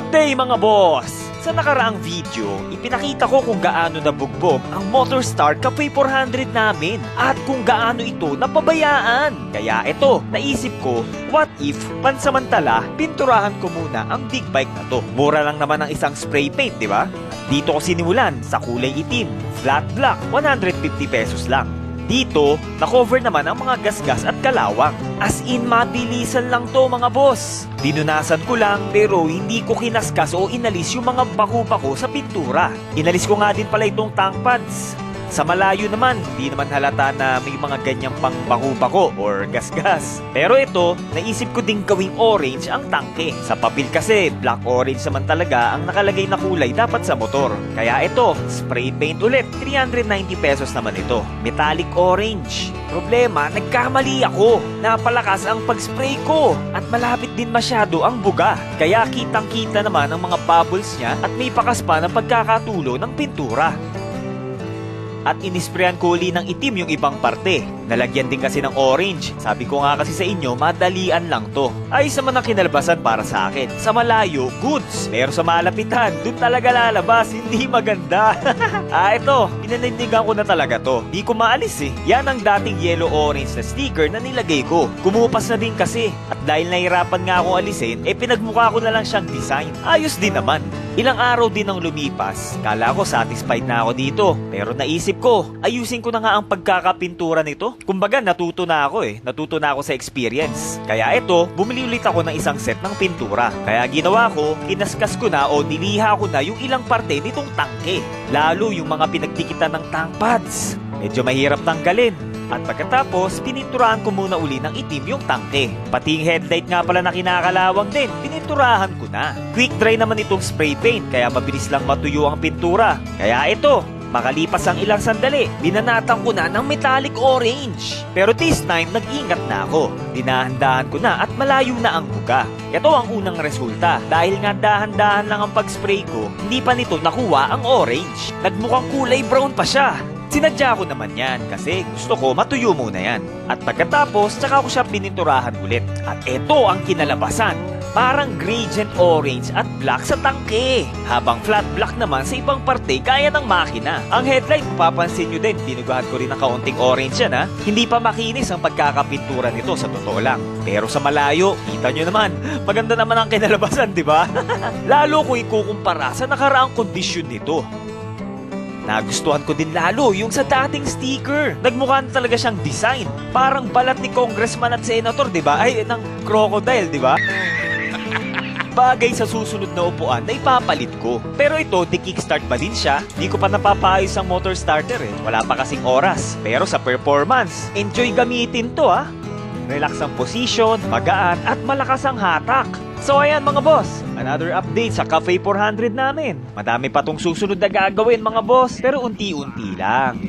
Good day mga boss! Sa nakaraang video, ipinakita ko kung gaano nabugbog ang Motorstar Cafe 400 namin at kung gaano ito napabayaan. Kaya ito, naisip ko, what if pansamantala pinturahan ko muna ang big bike na to. Mura lang naman ang isang spray paint, di ba? Dito ko sinimulan sa kulay itim, flat black, 150 pesos lang. Dito, na-cover naman ang mga gasgas at kalawang. As in, mabilisan lang to mga boss. Dinunasan ko lang pero hindi ko kinaskas o inalis yung mga bako-bako sa pintura. Inalis ko nga din pala itong tank pads. Sa malayo naman, di naman halata na may mga ganyang pang bako-bako or gasgas. Pero ito, naisip ko ding gawing orange ang tangke. Sa papel kasi, black-orange naman talaga ang nakalagay na kulay dapat sa motor. Kaya ito, spray paint ulit. 390 pesos naman ito. Metallic orange. Problema, nagkamali ako. Napalakas ang pag-spray ko at malapit din masyado ang buga. Kaya kitang-kita naman ang mga bubbles niya at may pakas pa ng pagkakatulo ng pintura at inisprayan ko uli ng itim yung ibang parte. Nalagyan din kasi ng orange. Sabi ko nga kasi sa inyo, madalian lang to. Ay sa man kinalabasan para sa akin. Sa malayo, goods. Pero sa malapitan, dun talaga lalabas, hindi maganda. ah, ito, pinanindigan ko na talaga to. Di ko maalis eh. Yan ang dating yellow-orange na sticker na nilagay ko. Kumupas na din kasi. At dahil nahirapan nga akong alisin, eh pinagmukha ko na lang siyang design. Ayos din naman. Ilang araw din ang lumipas. Kala ko satisfied na ako dito. Pero naisip ko, ayusin ko na nga ang pagkakapintura nito. Kumbaga natuto na ako eh. Natuto na ako sa experience. Kaya ito, bumili ulit ako ng isang set ng pintura. Kaya ginawa ko, kinaskas ko na o niliha ko na yung ilang parte nitong tangke. Lalo yung mga pinagdikitan ng tank pads. Medyo mahirap tanggalin. At pagkatapos, pininturahan ko muna uli ng itim yung tangke. Pati yung headlight nga pala na kinakalawang din, pininturahan ko na. Quick dry naman itong spray paint, kaya mabilis lang matuyo ang pintura. Kaya ito, Makalipas ang ilang sandali, binanatan ko na ng metallic orange. Pero this time, nag-ingat na ako. Dinahandahan ko na at malayo na ang buga. Ito ang unang resulta. Dahil nga dahan-dahan lang ang pag-spray ko, hindi pa nito nakuha ang orange. Nagmukhang kulay brown pa siya. Sinadya ko naman yan kasi gusto ko matuyo muna yan. At pagkatapos, tsaka ko siya pininturahan ulit. At ito ang kinalabasan. Parang gradient orange at black sa tangke. Habang flat black naman sa ibang parte kaya ng makina. Ang headlight, mapapansin nyo din, binugahan ko rin ng kaunting orange yan ha. Hindi pa makinis ang pagkakapintura nito sa totoo lang. Pero sa malayo, kita nyo naman, maganda naman ang kinalabasan, di ba? Lalo ko ikukumpara sa nakaraang kondisyon nito. Nagustuhan ko din lalo yung sa dating sticker. Nagmukha na talaga siyang design. Parang balat ni congressman at senator, di ba? Ay, ng crocodile, di ba? Bagay sa susunod na upuan na ipapalit ko. Pero ito, di kickstart pa din siya. Di ko pa napapaayos ang motor starter eh. Wala pa kasing oras. Pero sa performance, enjoy gamitin to ah. Relax ang position, magaan at malakas ang hatak. So ayan mga boss, another update sa Cafe 400 namin. Madami pa tong susunod na gagawin mga boss, pero unti-unti lang.